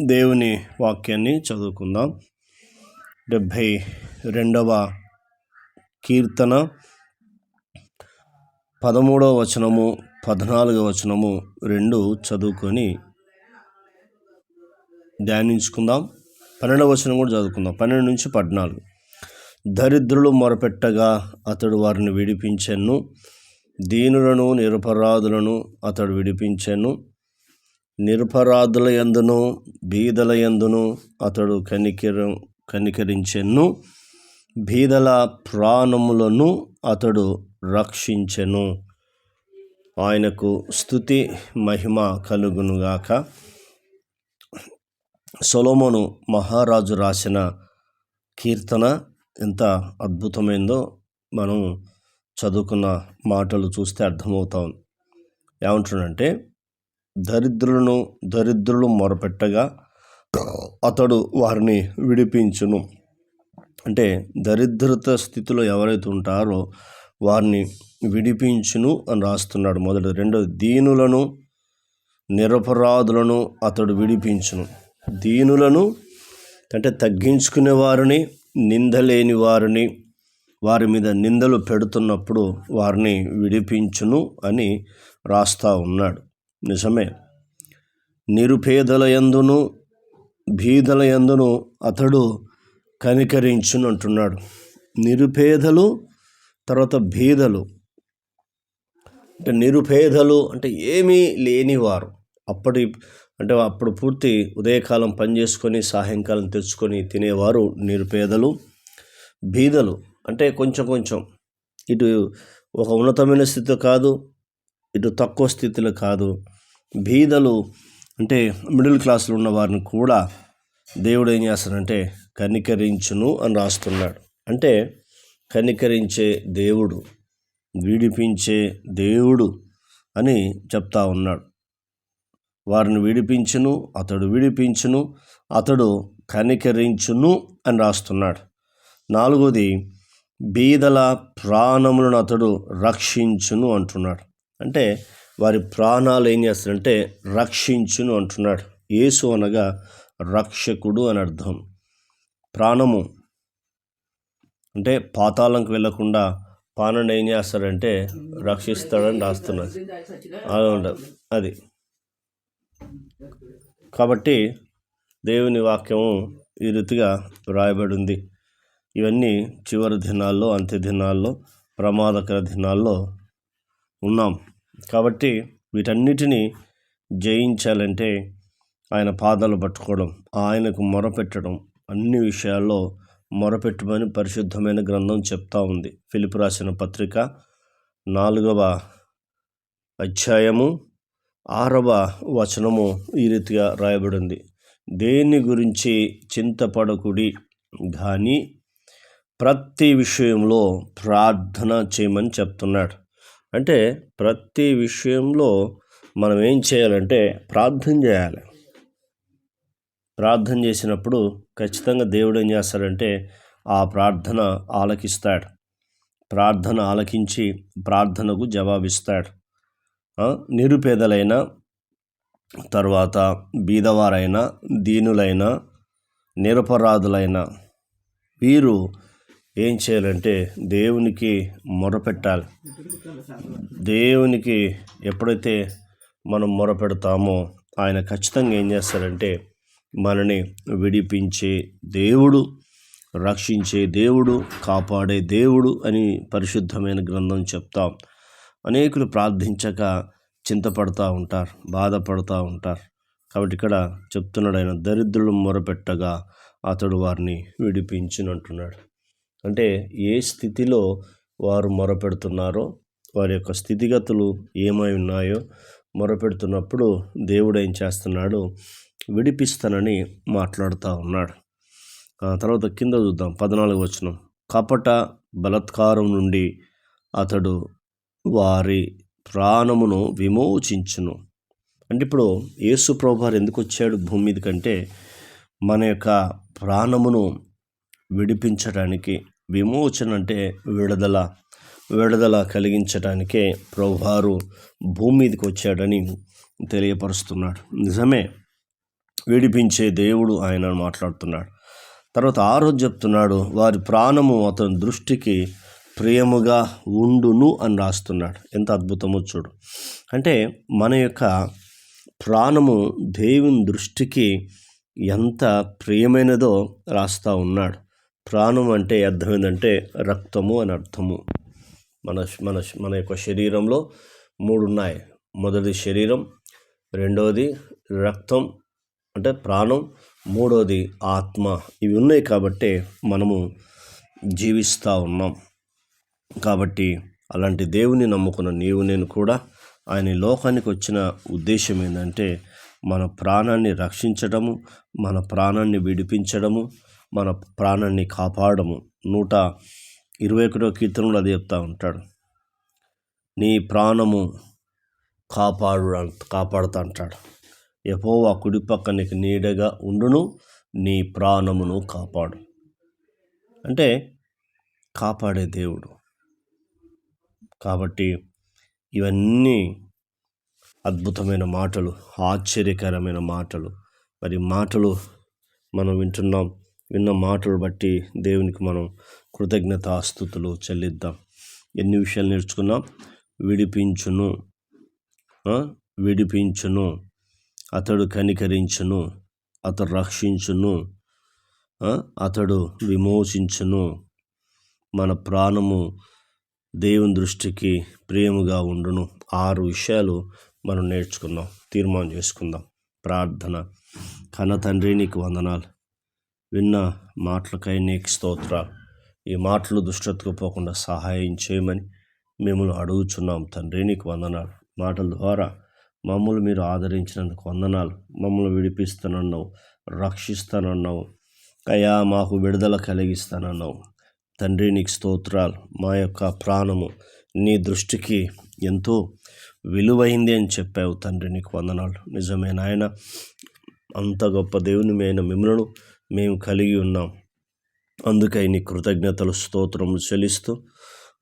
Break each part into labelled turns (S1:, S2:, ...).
S1: దేవుని వాక్యాన్ని చదువుకుందాం. డెబ్భై రెండవ కీర్తన పదమూడవ వచనము పద్నాలుగవ వచనము రెండు చదువుకొని ధ్యానించుకుందాం. పన్నెండవ వచనం కూడా చదువుకుందాం. పన్నెండు నుంచి పద్నాలుగు. దరిద్రులు మొరపెట్టగా అతడు వారిని విడిపించెను దీనులను నిరపరాధులను అతడు విడిపించెను. నిరపరాధుల యందును బీదల యందును అతడు కనికర కనికరించెను. బీదల ప్రాణములను అతడు రక్షించెను. ఆయనకు స్థుతి మహిమ కలుగునుగాక సొలోమోను మహారాజు రాసిన కీర్తన ఎంత అద్భుతమైందో మనం చదువుకున్న మాటలు చూస్తే అర్థమవుతాం. ఏమంటున్నాడంటే దరిద్రులను దరిద్రులు మొరపెట్టగా అతడు వారిని విడిపించును. అంటే దరిద్రత స్థితిలో ఎవరైతే ఉంటారో వారిని విడిపించును అని రాస్తున్నాడు మొదటి రెండోది దీనులను నిరపరాధులను అతడు విడిపించును. దీనులను అంటే తగ్గించుకునే వారిని నిందలేని వారిని వారి మీద నిందలు పెడుతున్నప్పుడు వారిని విడిపించును అని రాస్తా ఉన్నాడు. నిజమే. నిరుపేదల యందును బీదల యందును అతడు కనికరించును అంటున్నాడు నిరుపేదలు తర్వాత బీదలు అంటే నిరుపేదలు అంటే ఏమీ లేనివారు. అప్పటి అంటే అప్పుడు పూర్తి ఉదయకాలం పని చేసుకొని సాయంకాలం తెచ్చుకొని తినేవారు నిరుపేదలు బీదలు అంటే కొంచెం కొంచెం. ఇటు ఒక ఉన్నతమైన స్థితి కాదు ఇటు తక్కువ స్థితిలో కాదు. బీదలు అంటే మిడిల్ క్లాస్లో ఉన్న వారిని కూడా దేవుడు ఏం చేస్తాడంటే కనికరించును అని రాస్తున్నాడు. అంటే కనికరించే దేవుడు విడిపించే దేవుడు అని చెప్తా ఉన్నాడు. వారిని విడిపించును అతడు విడిపించును అతడు కనికరించును అని రాస్తున్నాడు. నాలుగోది బీదల ప్రాణములను అతడు రక్షించును అంటున్నాడు. అంటే వారి ప్రాణాలు ఏం చేస్తారంటే రక్షించును అంటున్నాడు. యేసు అనగా రక్షకుడు అని అర్థం. ప్రాణము అంటే పాతాళంకి వెళ్ళకుండా పానని ఏం చేస్తాడంటే రక్షిస్తాడని రాస్తున్నాడు. అది అది. కాబట్టి దేవుని వాక్యము ఈ రీతిగా వ్రాయబడి ఉంది ఇవన్నీ చివరి దినాల్లో అంత్య దినాల్లో ప్రమాదకర దినాల్లో ఉన్నాం. కాబట్టి వీటన్నిటినీ జయించాలంటే ఆయన పాదాలు పట్టుకోవడం ఆయనకు మొరపెట్టడం అన్ని విషయాల్లో మొరపెట్టమని పరిశుద్ధమైన గ్రంథం చెప్తా ఉంది. ఫిలిపు రాసిన పత్రిక నాలుగవ అధ్యాయము ఆరవ వచనము ఈ రీతిగా రాయబడింది. దేని గురించి చింతపడకుడి కానీ ప్రతి విషయంలో ప్రార్థన చేయమని చెప్తున్నాడు. అంటే ప్రతి విషయంలో మనం ఏం చేయాలంటే ప్రార్థన చేయాలి. ప్రార్థన చేసినప్పుడు ఖచ్చితంగా దేవుడు ఏం చేస్తాడంటే ఆ ప్రార్థన ఆలకిస్తాడు. ప్రార్థన ఆలకించి ప్రార్థనకు జవాబిస్తాడు. నిరుపేదలైన తర్వాత బీదవారైన దీనులైన నిరపరాధులైన వీరు ఏం చేయాలంటే దేవునికి మొరపెట్టాలి. దేవునికి ఎప్పుడైతే మనం మొరపెడతామో ఆయన ఖచ్చితంగా ఏం చేస్తారంటే మనని విడిపించే దేవుడు రక్షించే దేవుడు కాపాడే దేవుడు అని పరిశుద్ధమైన గ్రంథం చెప్తాం. అనేకులు ప్రార్థించక చింతపడతా ఉంటారు బాధపడుతూ ఉంటారు. కాబట్టి ఇక్కడ చెప్తున్నాడు ఆయన దరిద్రులు మొరపెట్టగా అతడు వారిని విడిపించినంటున్నాడు. అంటే ఏ స్థితిలో వారు మొరపెడుతున్నారో వారి యొక్క స్థితిగతులు ఏమై ఉన్నాయో మొరపెడుతున్నప్పుడు దేవుడు ఏం చేస్తున్నాడు? విడిపిస్తానని మాట్లాడుతూ ఉన్నాడు. తర్వాత కింద చూద్దాం పద్నాలుగు వచనం. కపట బలత్కారం నుండి అతడు వారి ప్రాణమును విమోచించును. అంటే ఇప్పుడు యేసు ప్రభువారు ఎందుకు వచ్చాడు భూమి మీద కంటే మన యొక్క ప్రాణమును విడిపించడానికి విమోచన అంటే విడుదల విడుదల కలిగించడానికే ప్రభువారు భూమి మీదకి వచ్చాడని తెలియపరుస్తున్నాడు. నిజమే విడిపించే దేవుడు ఆయన మాట్లాడుతున్నాడు. తర్వాత ఆ రోజు చెప్తున్నాడు వారి ప్రాణము అతని దృష్టికి ప్రియముగా ఉండును అని రాస్తున్నాడు. ఎంత అద్భుతమో చూడు. అంటే మన యొక్క ప్రాణము దేవుని దృష్టికి ఎంత ప్రియమైనదో రాస్తా ఉన్నాడు. ప్రాణం అంటే అర్థం ఏంటంటే రక్తము అని అర్థము. మన మన మన యొక్క శరీరంలో మూడు ఉన్నాయి మొదటి శరీరం రెండవది రక్తం అంటే ప్రాణం మూడవది ఆత్మ. ఇవి ఉన్నాయి కాబట్టి మనము జీవిస్తూ ఉన్నాం. కాబట్టి అలాంటి దేవుని నమ్ముకున్న నీవు నేను కూడా ఆయన లోకానికి వచ్చిన ఉద్దేశం ఏంటంటే మన ప్రాణాన్ని రక్షించడము మన ప్రాణాన్ని విడిపించడము మన ప్రాణాన్ని కాపాడము. నూట ఇరవై ఒకటో కీర్తనలో అది చెప్తా ఉంటాడు. నీ ప్రాణము కాపాడు కాపాడుతా అంటాడు. ఎపో ఆ కుడి పక్క నీకు నీడగా ఉండును నీ ప్రాణమును కాపాడు. అంటే కాపాడే దేవుడు. కాబట్టి ఇవన్నీ అద్భుతమైన మాటలు ఆశ్చర్యకరమైన మాటలు. మరి మాటలు మనం వింటున్నాం. విన్న మాటలు బట్టి దేవునికి మనం కృతజ్ఞతాస్థుతులు చెల్లిద్దాం. ఎన్ని విషయాలు నేర్చుకున్నాం? విడిపించును. విడిపించును. అతడు కనికరించును. అతడు రక్షించును. అతడు విమోచించును. మన ప్రాణము దేవుని దృష్టికి ప్రేమగా ఉండును. ఆరు విషయాలు మనం నేర్చుకుందాం తీర్మానం చేసుకుందాం. ప్రార్థన. కన్న తండ్రి నీకు వందనాలు. విన్న మాటలకై నీకు స్తోత్రాలు ఈ మాటలు దుష్టతకు పోకుండా సహాయం చేయమని మిమ్మల్ని అడుగుచున్నాం తండ్రి నీకు వందనాలు. మాటల ద్వారా మమ్మల్ని మీరు ఆదరించినందుకు వందనాలు. మమ్మల్ని విడిపిస్తానన్నావు రక్షిస్తానన్నావు. అయా మాకు విడుదల కలిగిస్తానన్నావు. తండ్రి నీకు స్తోత్రాలు. మా యొక్క ప్రాణము నీ దృష్టికి ఎంతో విలువైంది అని చెప్పావు తండ్రి నీకు వందనాలు. నిజమే నాయన అంత గొప్ప దేవుని మేము మిమ్మలను మేము కలిగి ఉన్నాం. అందుకై నీ కృతజ్ఞతలు స్తోత్రములు చెల్లిస్తూ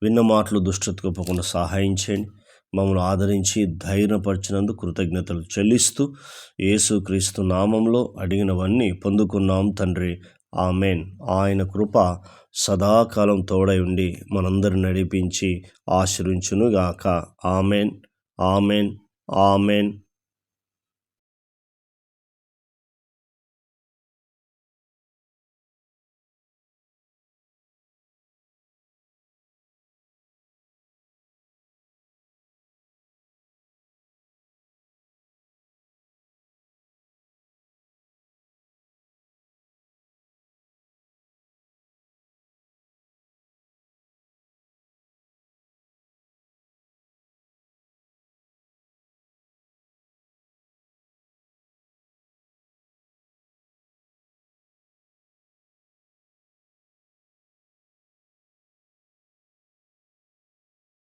S1: విన్న మాటలు దుష్టత పోకుండా సహాయం చేయండి. మమ్మల్ని ఆదరించి ధైర్యపరిచినందుకు కృతజ్ఞతలు చెల్లిస్తూ యేసుక్రీస్తు నామంలో అడిగినవన్నీ పొందుకున్నాం తండ్రి. ఆమెన్. ఆయన కృప సదాకాలం తోడై ఉండి మనందరిని నడిపించి ఆశ్రయించునుగాక ఆమెన్. ఆమెన్. ఆమెన్.